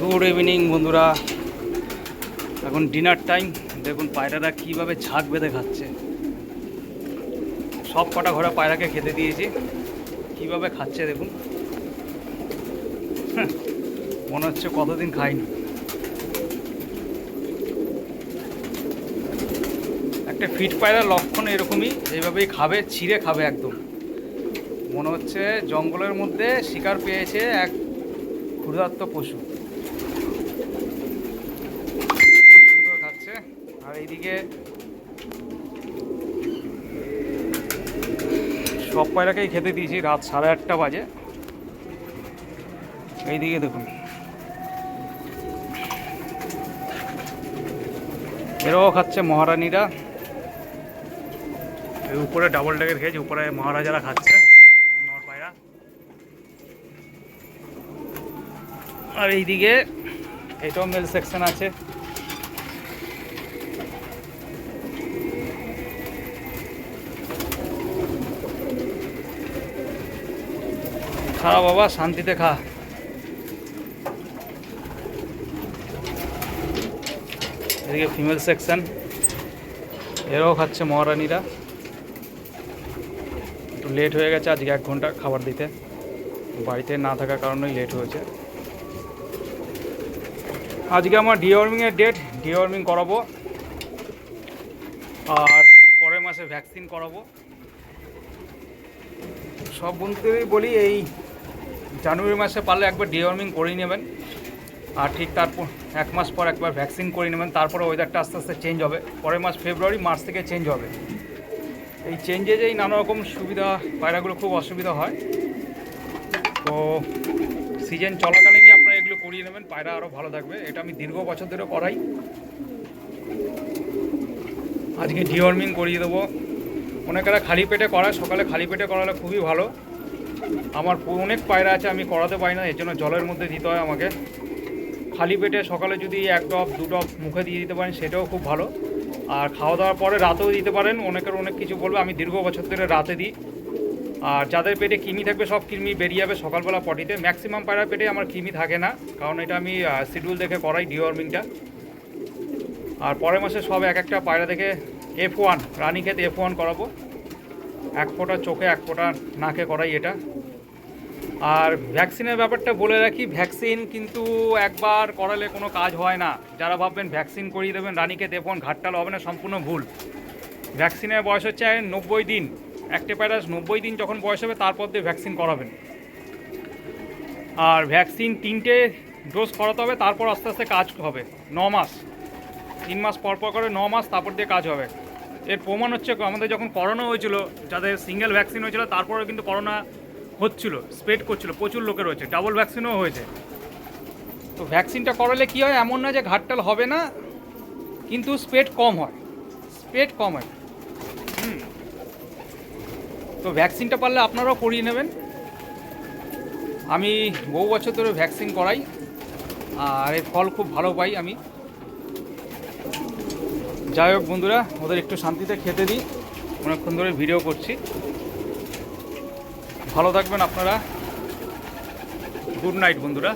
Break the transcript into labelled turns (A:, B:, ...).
A: Good evening বন্ধুরা। এখন dinner time দেখুন, পায়রারা কীভাবে ঝাঁক বেঁধে খাচ্ছে। সব কটা ঘরে পায়রাকে খেতে দিয়েছি। কীভাবে খাচ্ছে, দেখুন। মনে হচ্ছে কতদিন খাইনি। একটা ফিট পায়রার লক্ষণ এরকমই এইভাবেই খাবে, ছিঁড়ে খাবে একদম। মনে হচ্ছে জঙ্গলের মধ্যে শিকার পেয়েছে এক ক্ষুধার্ত পশু খুব সুন্দর খাচ্ছে আর এইদিকে সব পায়রাকেই খেতে দিয়েছি, রাত সাড়ে আটটা বাজে। এইদিকে দেখুন। এরাও খাচ্ছে মহারানীরা। উপরে ডাবল ডেকের খেয়েছে, উপরে মহারাজারা খাচ্ছে, নর পায়রা আর এইদিকে এটাও মেল সেকশন আছে। খা বাবা, শান্তিতে খা। এদিকে ফিমেল সেকশন এরাও খাচ্ছে মহারানীরা। একটু লেট হয়ে গেছে, আজকে এক ঘণ্টা খাবার দিতে। বাড়িতে না থাকার কারণেই লেট হয়েছে। আজকে আমার ডিওয়ার্মিংয়ের ডেট ডিওয়ার্মিং করাবো। আর পরের মাসে ভ্যাকসিন করাবো। সব বন্ধুদেরই বলি, এই জানুয়ারি মাসে পারলে একবার ডিওয়ার্মিং করেই নেবেন। আর ঠিক তারপর এক মাস পর একবার ভ্যাকসিন করে নেবেন। তারপরে ওয়েদারটা আস্তে আস্তে চেঞ্জ হবে। পরের মাস ফেব্রুয়ারি, মার্চ থেকে চেঞ্জ হবে। এই চেঞ্জে যেই নানা রকম সুবিধা, পায়রাগুলো খুব অসুবিধা হয়। তো সিজন চলাকালীনই আপনারা এগুলো করিয়ে নেবেন। পায়রা আরও ভালো থাকবে। এটা আমি দীর্ঘ বছর ধরে করাই। আজকে ডিওয়ার্মিং করিয়ে দেবো। অনেকেরা খালি পেটে করায়, সকালে খালি পেটে করালে খুবই ভালো। আমার অনেক পায়রা আছে, আমি করাতে পারি না, এর জন্য জলের মধ্যে দিতে হয় আমাকে। খালি পেটে সকালে যদি এক ডপ দু ডপ মুখে দিয়ে দিতে পারেন, সেটাও খুব ভালো। আর খাওয়া দাওয়ার পরে রাতেও দিতে পারেন, অনেকের অনেক কিছু বলবে, আমি দীর্ঘ বছর ধরে রাতে দিই। আর যাদের পেটে কৃমি থাকবে, সব কৃমি বেরিয়ে যাবে সকালবেলা পটিতে। ম্যাক্সিমাম পায়রার পেটে আমার কৃমি থাকে না, কারণ এটা আমি শিডিউল দেখে করাই ডিওয়ার্মিংটা আর পরের মাসে সব এক একটা পায়রা দেখে F one Ranikhet F one করাবো। এক ফোঁটা চোখে, এক ফোঁটা নাকে করাই এটা। আর ভ্যাকসিনের ব্যাপারটা বলে রাখি, ভ্যাকসিন কিন্তু একবার করালে কোনো কাজ হয় না। যারা ভাববেন ভ্যাকসিন করিয়ে দেবেন, রানীকে দেবন ঘাটটাল হবে না সম্পূর্ণ ভুল। ভ্যাকসিনের বয়স হচ্ছে নব্বই দিন। একটা প্যারাস নব্বই দিন যখন বয়স হবে, তারপর দিয়ে ভ্যাকসিন করাবেন। আর ভ্যাকসিন তিনটে ডোজ করাতে হবে, তারপর আস্তে আস্তে কাজ হবে। ন মাস। তিন মাস পর পর করে ন মাস, তারপর দিয়ে কাজ হবে। এর প্রমাণ হচ্ছে আমাদের যখন করোনা হয়েছিল, যাদের সিঙ্গেল ভ্যাকসিন হয়েছিল তারপরে কিন্তু করোনা হচ্ছিল স্প্রেড করছিল, প্রচুর লোকের হয়েছে ডাবল ভ্যাকসিনও হয়েছে। তো ভ্যাকসিনটা করালে কী হয়, এমন না যে ঘাটটাল হবে না, কিন্তু স্প্রেড কম হয় স্প্রেড কম হয়। হুম। তো ভ্যাকসিনটা পারলে আপনারাও করিয়ে নেবেন। আমি বহু বছর ধরে ভ্যাকসিন করাই, আর এর ফল খুব ভালো পাই আমি। যাই হোক বন্ধুরা, ওদের একটু শান্তিতে খেতে দিই। অনেকক্ষণ ধরে ভিডিও করছি। ভালো থাকবেন আপনারা। গুড নাইট বন্ধুরা।